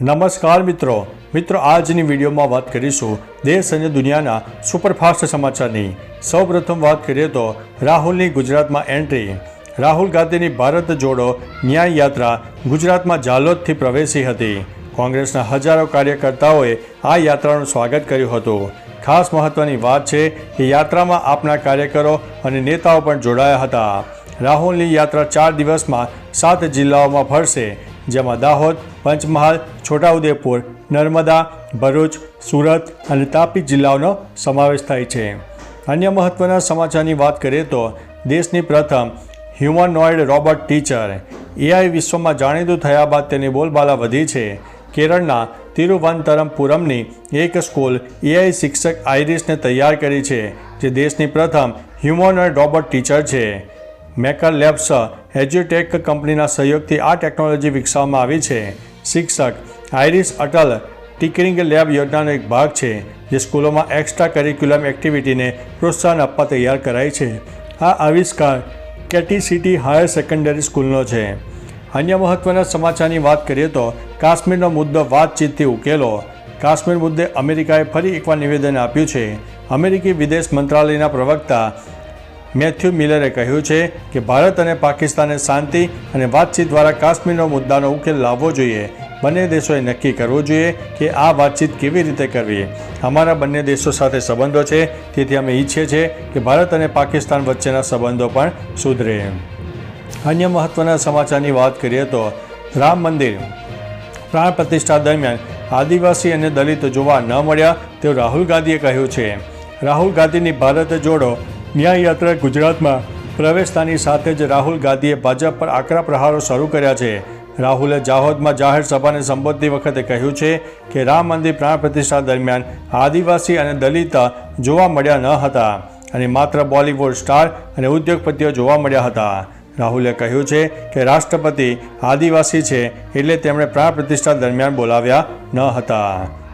નમસ્કાર મિત્રો. મિત્રો, આજની વિડીયોમાં વાત કરીશું દેશ અને દુનિયાના સુપરફાસ્ટ સમાચારની. સૌપ્રથમ વાત કરીએ તો રાહુલની ગુજરાતમાં એન્ટ્રી. રાહુલ ગાંધીની ભારત જોડો ન્યાય યાત્રા ગુજરાતમાં જાલોદથી પ્રવેશી હતી. કોંગ્રેસના હજારો કાર્યકર્તાઓએ આ યાત્રાનું સ્વાગત કર્યું હતું. ખાસ મહત્વની વાત છે કે યાત્રામાં આપના કાર્યકરો અને નેતાઓ પણ જોડાયા હતા. રાહુલની યાત્રા ચાર દિવસમાં સાત જિલ્લાઓમાં ફરશે. જેમાં દાહોદ, પંચમહાલ, છોટાઉદેપુર, નર્મદા, ભરૂચ, સુરત અને તાપી જિલ્લાઓનો સમાવેશ થાય છે. અન્ય મહત્ત્વના સમાચારની વાત કરીએ તો દેશની પ્રથમ હ્યુમનોઇડ રોબોટ ટીચર એઆઈ વિશ્વમાં જાણીતું થયા બાદ તેની બોલબાલા વધી છે. કેરળના તિરુવનંતરમપુરમની એક સ્કૂલ એઆઈ શિક્ષક આઈરિસને તૈયાર કરી છે, જે દેશની પ્રથમ હ્યુમનોઇડ રોબોટ ટીચર છે. મેકર લેબ્સ હેજ્યુટેક કંપનીના સહયોગથી આ ટેકનોલોજી વિકસાવવામાં આવી છે. શિક્ષક આઈરિસ અટલ ટિકરિંગ લેબ યોજનાનો એક ભાગ છે, જે સ્કૂલોમાં એક્સ્ટ્રા કરિક્યુલમ એક્ટિવિટીને પ્રોત્સાહન આપવા તૈયાર કરાય છે. આ આવિષ્કાર કેટી સિટી હાયર સેકન્ડરી સ્કૂલનો છે. અન્ય મહત્ત્વના સમાચારની વાત કરીએ તો કાશ્મીરનો મુદ્દો વાતચીતથી ઉકેલો. કાશ્મીર મુદ્દે અમેરિકાએ ફરી એકવાર નિવેદન આપ્યું છે. અમેરિકી વિદેશ મંત્રાલયના પ્રવક્તા મેથ્યુ મિલરે કહ્યું છે કે ભારત અને પાકિસ્તાને શાંતિ અને વાતચીત દ્વારા કાશ્મીરનો મુદ્દાનો ઉકેલ લાવવો જોઈએ. બંને દેશોએ નક્કી કરવું જોઈએ કે આ વાતચીત કેવી રીતે કરવી. અમારા બંને દેશો સાથે સંબંધો છે, તેથી અમે ઈચ્છીએ છીએ કે ભારત અને પાકિસ્તાન વચ્ચેના સંબંધો પણ સુધરે. અન્ય મહત્ત્વના સમાચારની વાત કરીએ તો, રામ મંદિર. પ્રાણ પ્રતિષ્ઠા દરમિયાન આદિવાસી અને દલિત જોવા ન મળ્યા તેવું રાહુલ ગાંધીએ કહ્યું છે. રાહુલ ગાંધીની ભારત જોડો ન્યાય યાત્રા ગુજરાતમાં પ્રવેશતાની સાથે જ રાહુલ ગાંધીએ ભાજપ પર આકરા પ્રહારો શરૂ કર્યા છે. રાહુલે જાહોદમાં જાહેર સભાને સંબોધતી વખતે કહ્યું છે કે રામ મંદિર પ્રાણ પ્રતિષ્ઠા દરમિયાન આદિવાસી અને દલિત જોવા મળ્યા ન હતા અને માત્ર બોલિવૂડ સ્ટાર અને ઉદ્યોગપતિઓ જોવા મળ્યા હતા. રાહુલે કહ્યું છે કે રાષ્ટ્રપતિ આદિવાસી છે એટલે તેમણે પ્રાણ પ્રતિષ્ઠા દરમિયાન બોલાવ્યા ન હતા.